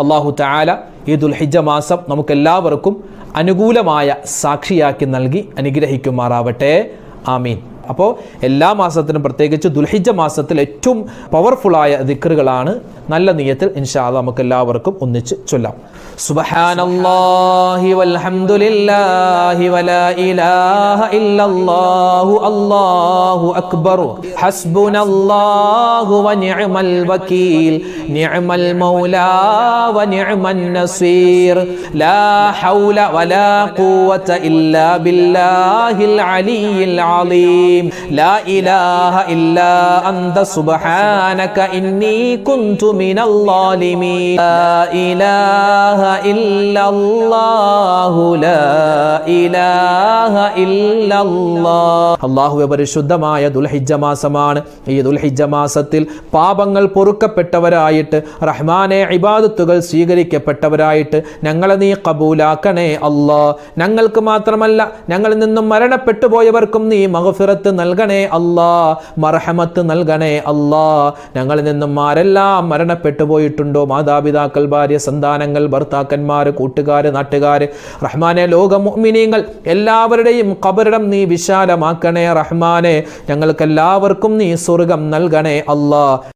അള്ളാഹു താല ഈ ദുൽഹിജ മാസം നമുക്കെല്ലാവർക്കും അനുകൂലമായ സാക്ഷിയാക്കി നൽകി അനുഗ്രഹിക്കുമാറാവട്ടെ. ആമീൻ. അപ്പോൾ എല്ലാ മാസത്തിനും പ്രത്യേകിച്ച് ദുൽഹിജ മാസത്തിൽ ഏറ്റവും പവർഫുള്ളായ ദിക്കറുകളാണ് നല്ല നീയത്തിൽ ഇൻഷാദ് നമുക്ക് എല്ലാവർക്കും ഒന്നിച്ച് ചൊല്ലാം. സുബ്ഹാനല്ലാഹി വൽഹംദുലില്ലാഹി വലാ ഇലാഹ ഇല്ലല്ലാഹു അല്ലാഹു അക്ബർ. ഹസ്ബുനല്ലാഹു വനിഅമൽ വകീൽ നിഅമൽ മൗലാ വനിഅമൻ നസീർ. ലാ ഹൗല വലാ ഖുവത ഇല്ലാ ബില്ലാഹിൽ അലിയിൽ അലീം. ലാ ഇലാഹ ഇല്ലാ അന്ത സുബ്ഹാനക ഇന്നി കുന്തു لا إله ലാ ഇലാഹ ഇല്ലല്ലാഹു ലാ ഇലാഹ ഇല്ലല്ലാഹ്. അല്ലാഹുവേ പരിശുദ്ധമായ ദുൽഹിജ്ജ മാസമാണ്. ഈ ദുൽഹിജ്ജ മാസത്തിൽ പാപങ്ങൾ പൊറുക്കപ്പെട്ടവരായിട്ട് റഹ്മാനെ ഇബാദത്തുകൾ സ്വീകരിക്കപ്പെട്ടവരായിട്ട് ഞങ്ങളെ നീ കബൂലാക്കണേ അല്ലാ ഞങ്ങൾക്ക് മാത്രമല്ല ഞങ്ങളിൽ നിന്നും മരണപ്പെട്ടു പോയവർക്കും നീ മഹഫിറത്ത് നൽകണേ അല്ലാ മർഹമത്ത് നൽകണേ അല്ലാ. ഞങ്ങളിൽ നിന്നും ആരെല്ലാം മരണപ്പെട്ടു പോയിട്ടുണ്ടോ? മാതാപിതാക്കൾ ഭാര്യ സന്താനങ്ങൾ ഭർത്താക്കന്മാർ കൂട്ടുകാർ നാട്ടുകാർ റഹ്മാനെ ലോക മുഅ്മിനീങ്ങൾ എല്ലാവരുടെയും കബറിടം നീ വിശാലമാക്കണേ റഹ്മാനെ. ഞങ്ങൾക്കെല്ലാവർക്കും നീ സ്വർഗം നൽകണേ അല്ലാ.